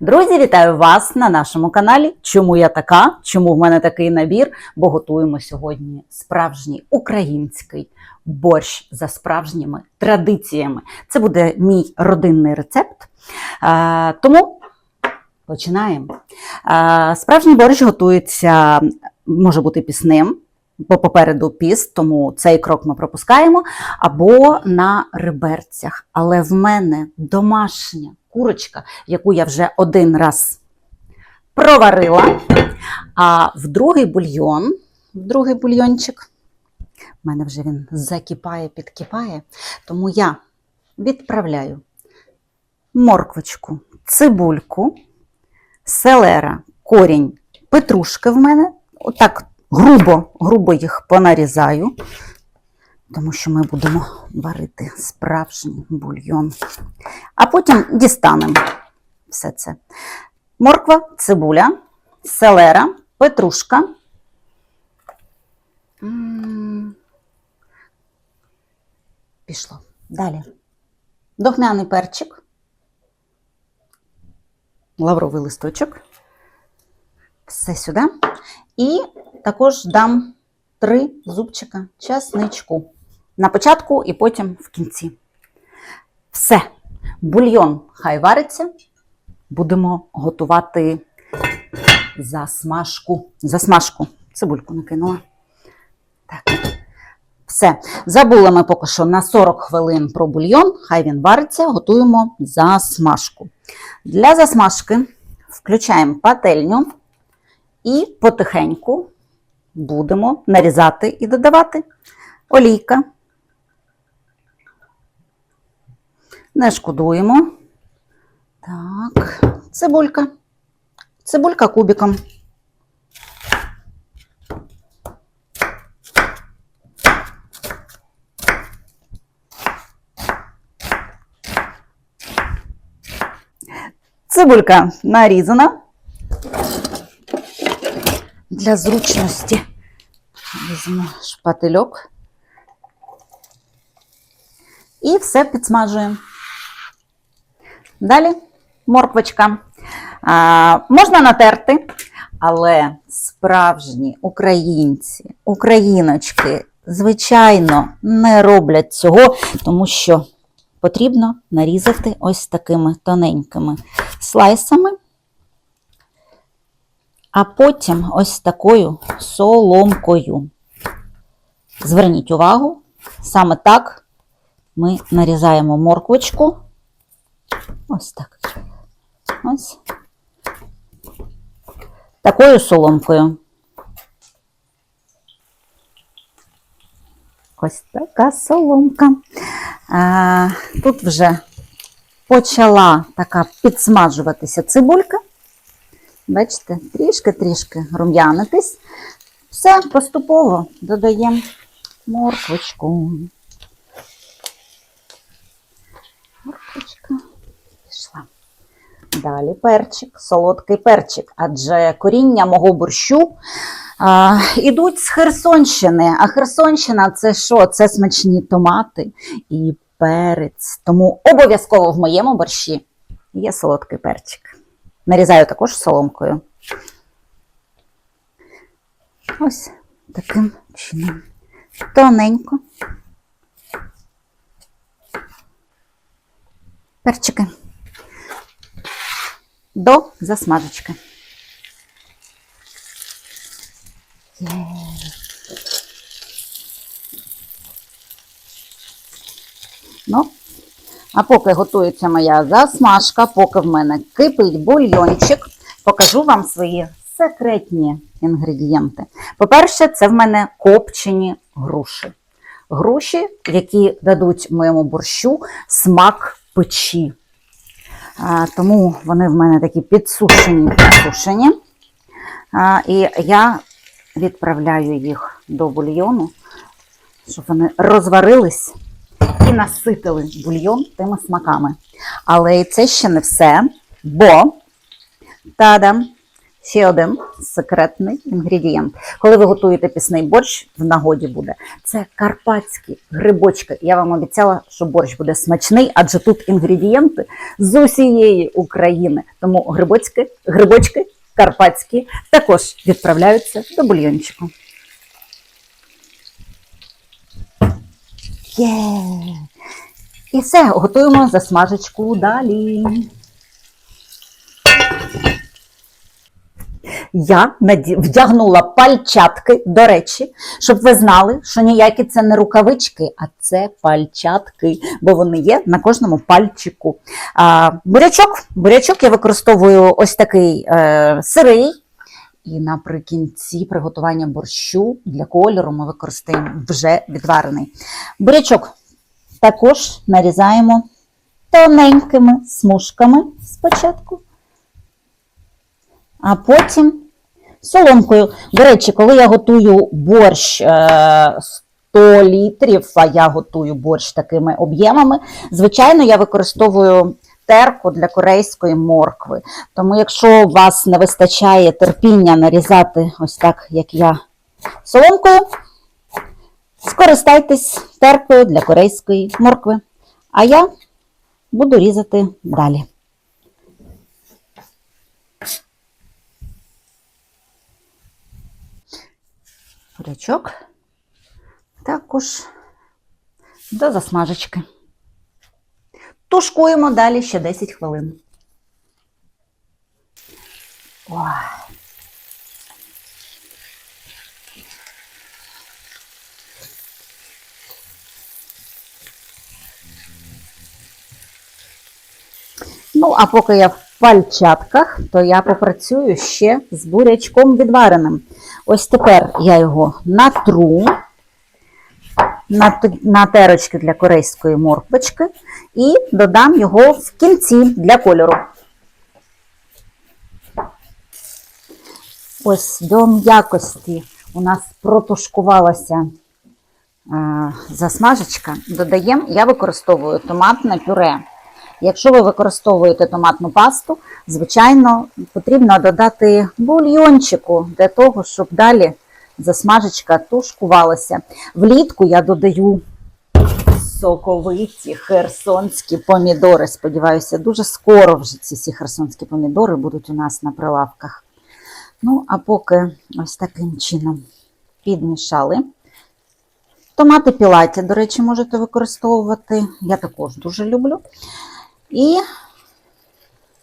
Друзі, вітаю вас на нашому каналі. Чому я така? Чому в мене такий набір? Бо готуємо сьогодні справжній український борщ за справжніми традиціями. Це буде мій родинний рецепт. Тому починаємо. Справжній борщ готується, може бути пісним. Бо попереду піст, тому цей крок ми пропускаємо, або на реберцях. Але в мене домашня курочка, яку я вже один раз проварила. А в другий бульйон, в другий бульйончик, в мене вже він закипає, підкипає, тому я відправляю морквочку, цибульку, селера, корінь, петрушки в мене. Отак грубо, грубо їх понарізаю, тому що ми будемо варити справжній бульйон. А потім дістанемо все це. Морква, цибуля, селера, петрушка. Пішло. Далі. Дохмяний перчик, лавровий листочок. Все сюди. І також дам три зубчика часничку. На початку і потім в кінці. Все. Бульйон хай вариться. Будемо готувати засмажку. Засмажку. Цибульку накинула. Так. Все. Забули ми поки що на 40 хвилин про бульйон. Хай він вариться, готуємо засмажку. Для засмажки включаємо пательню і потихеньку будемо нарізати і додавати олійка. Не шкодуємо. Так, цибулька. Цибулька кубиком. Цибулька нарізана. Для зручності візьму шпательок. І все підсмажуємо. Далі морквочка. А, можна натерти, але справжні українці, україночки, звичайно, не роблять цього, тому що потрібно нарізати ось такими тоненькими слайсами, а потім ось такою соломкою. Зверніть увагу, саме так ми нарізаємо морквочку. Ось так. Ось. Такою соломкою. Ось така соломка. А, тут вже почала така підсмажуватися цибулька. Бачите, трішки-трішки рум'янитись. Все, поступово додаємо морквочку. Морквочка. Далі перчик, солодкий перчик, адже коріння мого борщу а, ідуть з Херсонщини. А Херсонщина це що? Це смачні томати і перець. Тому обов'язково в моєму борщі є солодкий перчик. Нарізаю також соломкою. Ось таким чином. Тоненько. Перчики до засмажечки. Ну, а поки готується моя засмажка, поки в мене кипить бульйончик, покажу вам свої секретні інгредієнти. По-перше, це в мене копчені груші. Груші, які дадуть моєму борщу смак печі. Тому вони в мене такі підсушені, підсушені. І я відправляю їх до бульйону, щоб вони розварились і наситили бульйон тими смаками. Але це ще не все, бо тадам, ще один секретний інгредієнт. Коли ви готуєте пісний борщ, в нагоді буде. Це карпатські грибочки. Я вам обіцяла, що борщ буде смачний, адже тут інгредієнти з усієї України. Тому грибочки, грибочки карпатські також відправляються до бульйончику. Є! І все, готуємо засмажечку далі. Я вдягнула пальчатки, до речі, щоб ви знали, що ніякі це не рукавички, а це пальчатки, бо вони є на кожному пальчику. А, бурячок, бурячок я використовую ось такий е, сирий. І наприкінці приготування борщу для кольору ми використаємо вже відварений. Бурячок також нарізаємо тоненькими смужками спочатку, а потім соломкою. До речі, коли я готую борщ е, 100 літрів, а я готую борщ такими об'ємами, звичайно, я використовую терку для корейської моркви. Тому, якщо у вас не вистачає терпіння нарізати ось так, як я соломкою, скористайтесь теркою для корейської моркви. А я буду різати далі. Бурячок також до засмажечки. Тушкуємо далі ще 10 хвилин. Ой. Ну, а поки я пальчатках, то я попрацюю ще з бурячком відвареним. Ось тепер я його натру на, терочки для корейської морквочки і додам його в кінці для кольору. Ось до м'якості у нас протушкувалася е, засмажечка. Додаємо, я використовую томатне пюре. Якщо ви використовуєте томатну пасту, звичайно, потрібно додати бульйончику для того, щоб далі засмажечка тушкувалася. Влітку я додаю соковиті херсонські помідори. Сподіваюся, дуже скоро вже ці всі херсонські помідори будуть у нас на прилавках. Ну, а поки ось таким чином підмішали. Томати пілаті, до речі, можете використовувати. Я також дуже люблю. І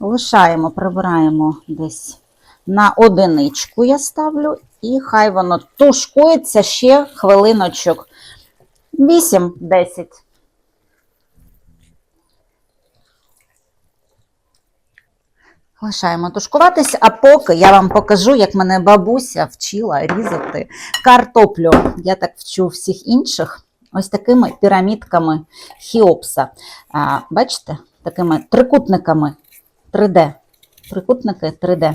лишаємо, прибираємо десь на одиничку я ставлю, і хай воно тушкується ще хвилиночок 8-10. Лишаємо тушкуватись, а поки я вам покажу, як мене бабуся вчила різати картоплю. Я так вчу всіх інших ось такими пірамідками Хіопса. А, бачите, такими трикутниками 3D. Трикутники 3D.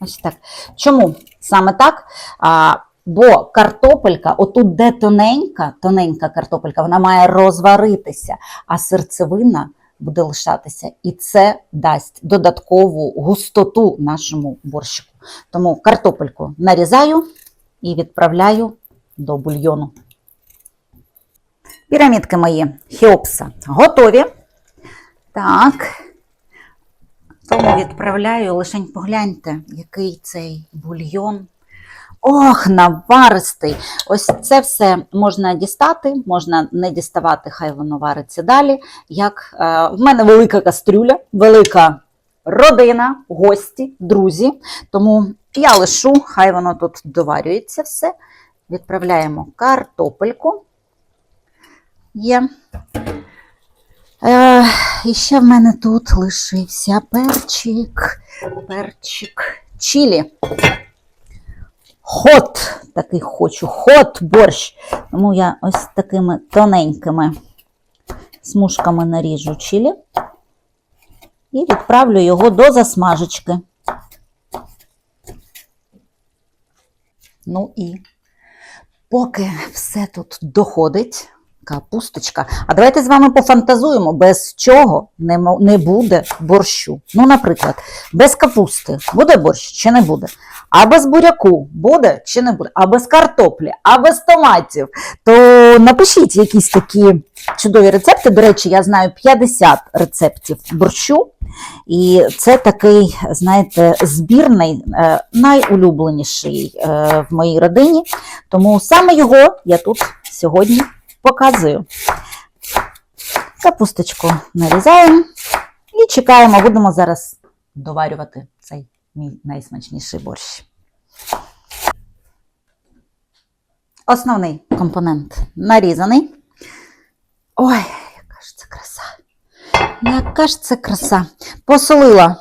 Ось так. Чому саме так? А, бо картопелька, отут, де тоненька, тоненька картопелька, вона має розваритися, а серцевина буде лишатися. І це дасть додаткову густоту нашому борщику. Тому картопельку нарізаю і відправляю до бульйону. Пірамідки мої Хіопса готові. Так. Тому відправляю, лишень погляньте, який цей бульйон. Ох, наваристий. Ось це все можна дістати, можна не діставати, хай воно вариться далі. Як е, в мене велика кастрюля, велика родина, гості, друзі. Тому я лишу, хай воно тут доварюється все. Відправляємо картопельку. Є. Е, і ще в мене тут лишився перчик, перчик чилі. Хот, такий хочу, хот борщ. Тому я ось такими тоненькими смужками наріжу чилі і відправлю його до засмажечки. Ну і поки все тут доходить, Капусточка. А давайте з вами пофантазуємо, без чого не, буде борщу. Ну, наприклад, без капусти буде борщ чи не буде? А без буряку буде чи не буде? А без картоплі, а без томатів. То напишіть якісь такі чудові рецепти. До речі, я знаю 50 рецептів борщу. І це такий, знаєте, збірний, е, найулюбленіший е, в моїй родині. Тому саме його я тут сьогодні показую. Капусточку нарізаємо і чекаємо, будемо зараз доварювати цей мій найсмачніший борщ. Основний компонент нарізаний. Ой, яка ж це краса! Яка ж це краса! Посолила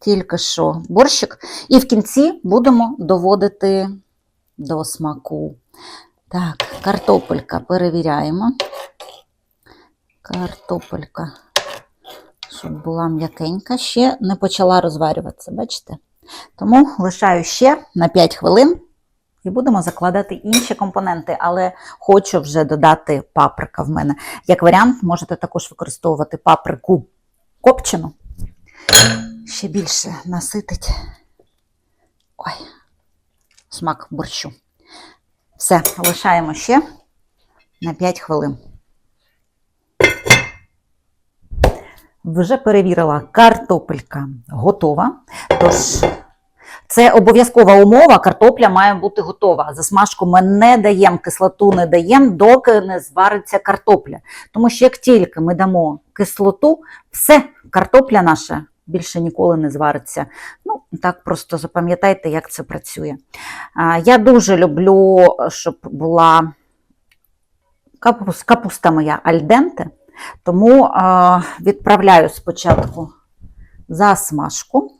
тільки що борщик, і в кінці будемо доводити до смаку. Так, картопелька перевіряємо. Картопелька, щоб була м'якенька, ще не почала розварюватися, бачите? Тому лишаю ще на 5 хвилин і будемо закладати інші компоненти, але хочу вже додати паприка в мене. Як варіант, можете також використовувати паприку копчену. Ще більше наситить. Ой, смак борщу. Все, лишаємо ще на 5 хвилин. Вже перевірила, картопелька готова. Тож, це обов'язкова умова, картопля має бути готова. Засмажку ми не даємо, кислоту не даємо, доки не звариться картопля. Тому що як тільки ми дамо кислоту, все, картопля наша більше ніколи не звариться. Ну, так просто запам'ятайте, як це працює. Я дуже люблю, щоб була капус- капуста моя альденте, тому відправляю спочатку засмажку.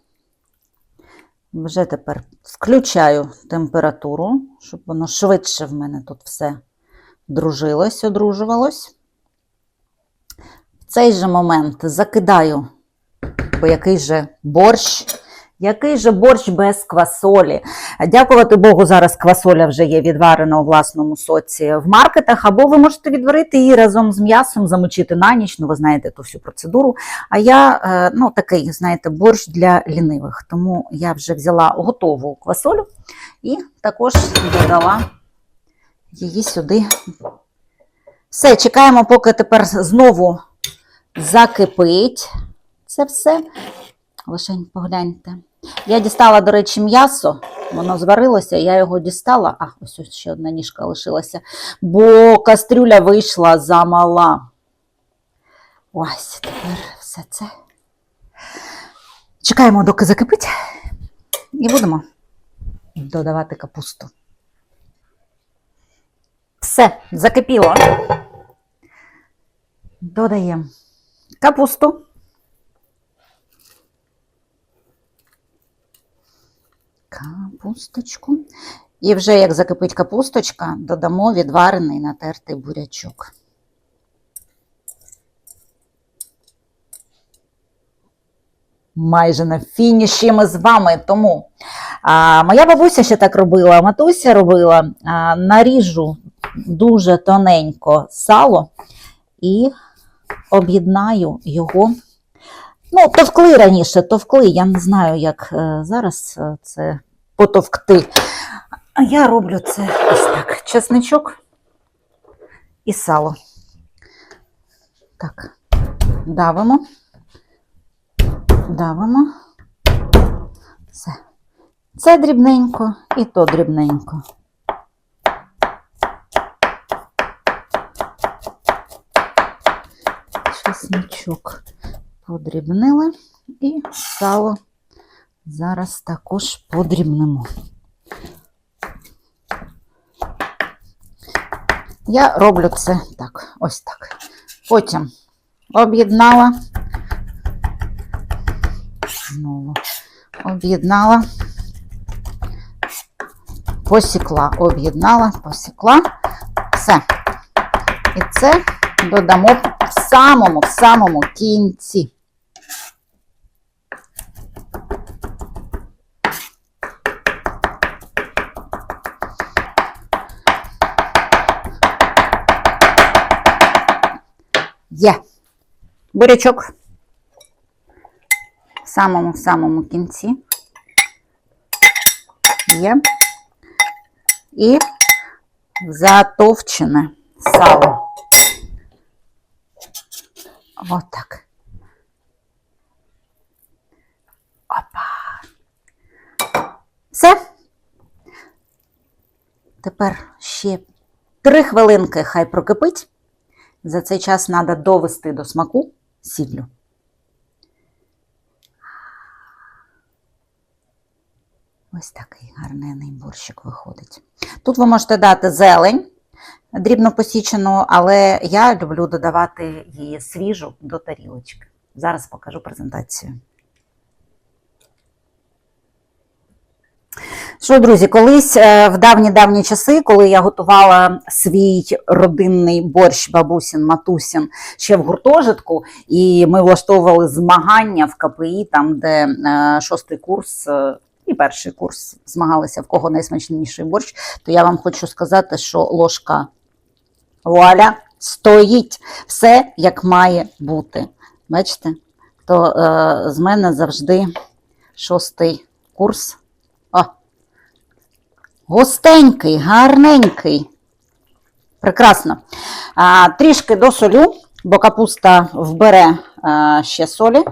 Вже тепер включаю температуру, щоб воно швидше в мене тут все дружилось, одружувалось. В цей же момент закидаю, бо який же борщ, який же борщ без квасолі. Дякувати Богу, зараз квасоля вже є відварена у власному соці в маркетах, або ви можете відварити її разом з м'ясом, замочити на ніч, ну ви знаєте ту всю процедуру. А я е, ну, такий, знаєте, борщ для лінивих. Тому я вже взяла готову квасолю і також додала її сюди. Все, чекаємо, поки тепер знову закипить це все. Лишень погляньте. Я дістала, до речі, м'ясо, воно зварилося, я його дістала. А, ось ось ще одна ніжка лишилася, бо кастрюля вийшла замала. Ось тепер все це. Чекаємо, доки закипить, і будемо додавати капусту. Все, закипіло. Додаємо капусту. Капусточку. І вже як закипить капусточка, додамо відварений натертий бурячок. Майже на фініші ми з вами. Тому а, моя бабуся ще так робила, матуся робила, а, наріжу дуже тоненько сало і об'єднаю його. Ну, товкли раніше, товкли. Я не знаю, як е, зараз е, це потовкти. А я роблю це ось так: чесничок і сало. Так, давимо, давимо. Все. Це дрібненько і то дрібненько. Чесничок подрібнили і сало зараз також подрібнемо. Я роблю це так, ось так. Потім об'єднала, знову об'єднала, посікла, об'єднала, посікла. Все. І це додамо самому, в самому кінці. Є бурячок в самому-самому кінці є і затовчене сало. Отак. Опа. Все. Тепер ще три хвилинки хай прокипить. За цей час треба довести до смаку сіллю. Ось такий гарнений борщик виходить. Тут ви можете дати зелень дрібно посічену, але я люблю додавати її свіжу до тарілочки. Зараз покажу презентацію. Що, друзі, колись е, в давні-давні часи, коли я готувала свій родинний борщ бабусін, матусін ще в гуртожитку, і ми влаштовували змагання в КПІ, там, де е, шостий курс е, і перший курс змагалися, в кого найсмачніший борщ, то я вам хочу сказати, що ложка вуаля стоїть все як має бути. Бачите? То е, з мене завжди шостий курс. О, густенький, гарненький. Прекрасно. А, трішки досолю, бо капуста вбере а, ще солі.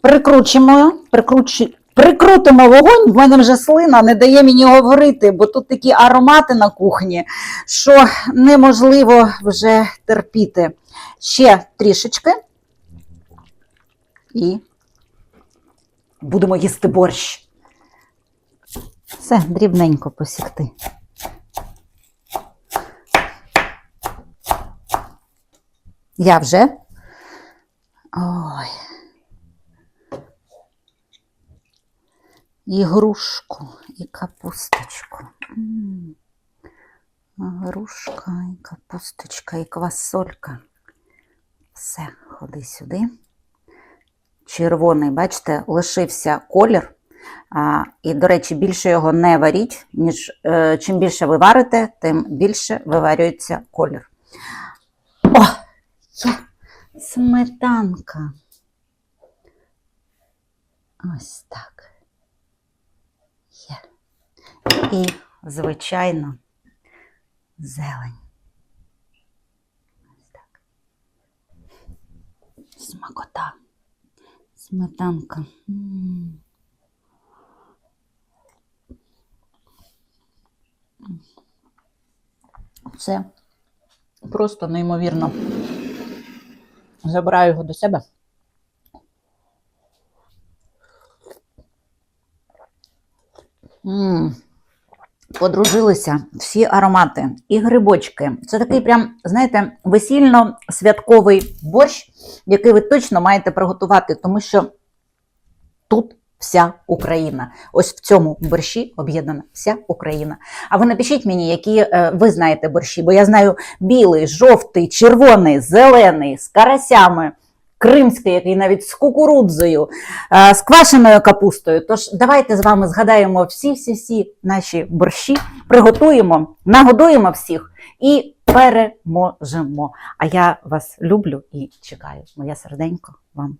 Прикручуємо, прикручу, прикрутимо вогонь, в мене вже слина не дає мені говорити, бо тут такі аромати на кухні, що неможливо вже терпіти. Ще трішечки. І будемо їсти борщ. Все, дрібненько посікти. Я вже. Ой. І грушку, і капусточку. Грушка, і капусточка, і квасолька. Все, ходи сюди. Червоний, бачите, лишився колір. А, і, до речі, більше його не варіть, ніж е, чим більше ви варите, тим більше виварюється колір. О! Є сметанка. Ось так. Є. І, звичайно, зелень. Ось так. Смакота. Сметанка. Це просто неймовірно. Забираю його до себе. М. Подружилися всі аромати і грибочки. Це такий прям, знаєте, весільно-святковий борщ, який ви точно маєте приготувати, тому що тут вся Україна. Ось в цьому борщі об'єднана вся Україна. А ви напишіть мені, які е, ви знаєте борщі, бо я знаю білий, жовтий, червоний, зелений, з карасями. Кримський, який навіть з кукурудзою, е, з квашеною капустою. Тож давайте з вами згадаємо всі-всі-всі наші борщі, приготуємо, нагодуємо всіх і переможемо. А я вас люблю і чекаю. Моя серденько вам